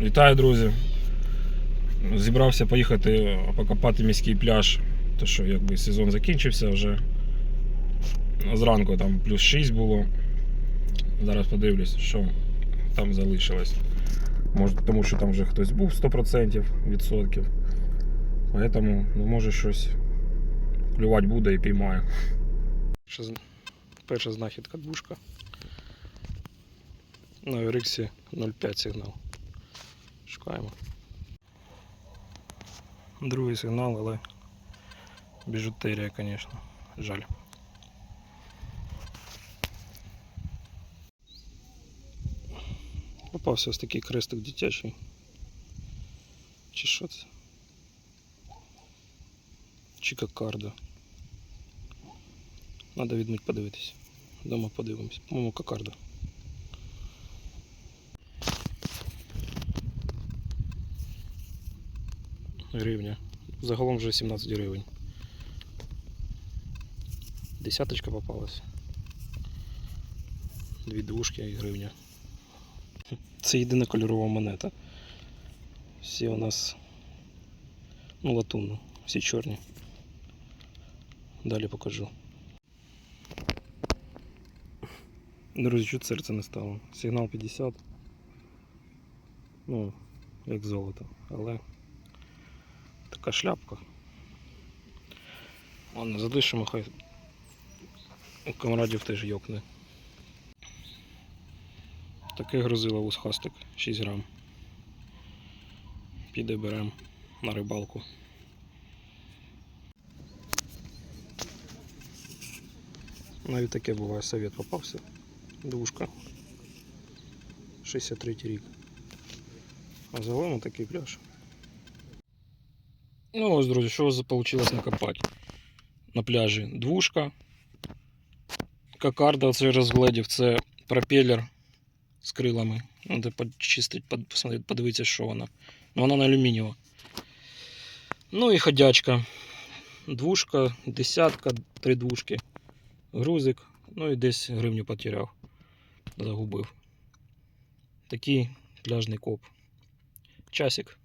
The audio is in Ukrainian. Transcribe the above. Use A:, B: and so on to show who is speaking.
A: Вітаю, друзі. Зібрався поїхати покопати міський пляж. То що якби сезон закінчився вже. Зранку там плюс 6 було. Зараз подивлюсь, що там залишилось. Може, тому що там вже хтось був 100% відсотків. Поэтому, ну, може щось клювати буде і піймаю. Перша знахідка двушка. На Ориксі 0,5 сигнал. Шукаємо. Другий сигнал, але біжутерія, звісно. Жаль. Попався ось такий крестик дитячий. Чи що це? Чи кокарда. Надо відмить подивитись. Дома подивимось. По-моєму, кокарда. Гривня. Загалом вже 17 гривень. Десяточка попалась. Дві двушки і гривня. Це єдина кольорова монета. Всі у нас ну, латунно, всі чорні. Далі покажу. Друзі, чуть серце не стало. Сигнал 50. Ну, як золото. Але така шляпка. Ладно, задишимо, хай у камрадів теж йокне. Таке грузило вусхастик 6 грам. Піде берем на рибалку. Навіть таке буває совет попався. Двушка. 63 рік. А загалом такий пляж. Ну ось, друзі, що вийшло накопати на пляжі? Двушка. Кокарда, оце я розгледів, це пропелер з крилами. Треба почистити, подивитися, що вона. Ну, вона на алюмінієва. Ну і ходячка. Двушка, десятка, три двушки. Грузик. Ну і десь гривню потеряв. Загубив. Такий пляжний коп. Часик.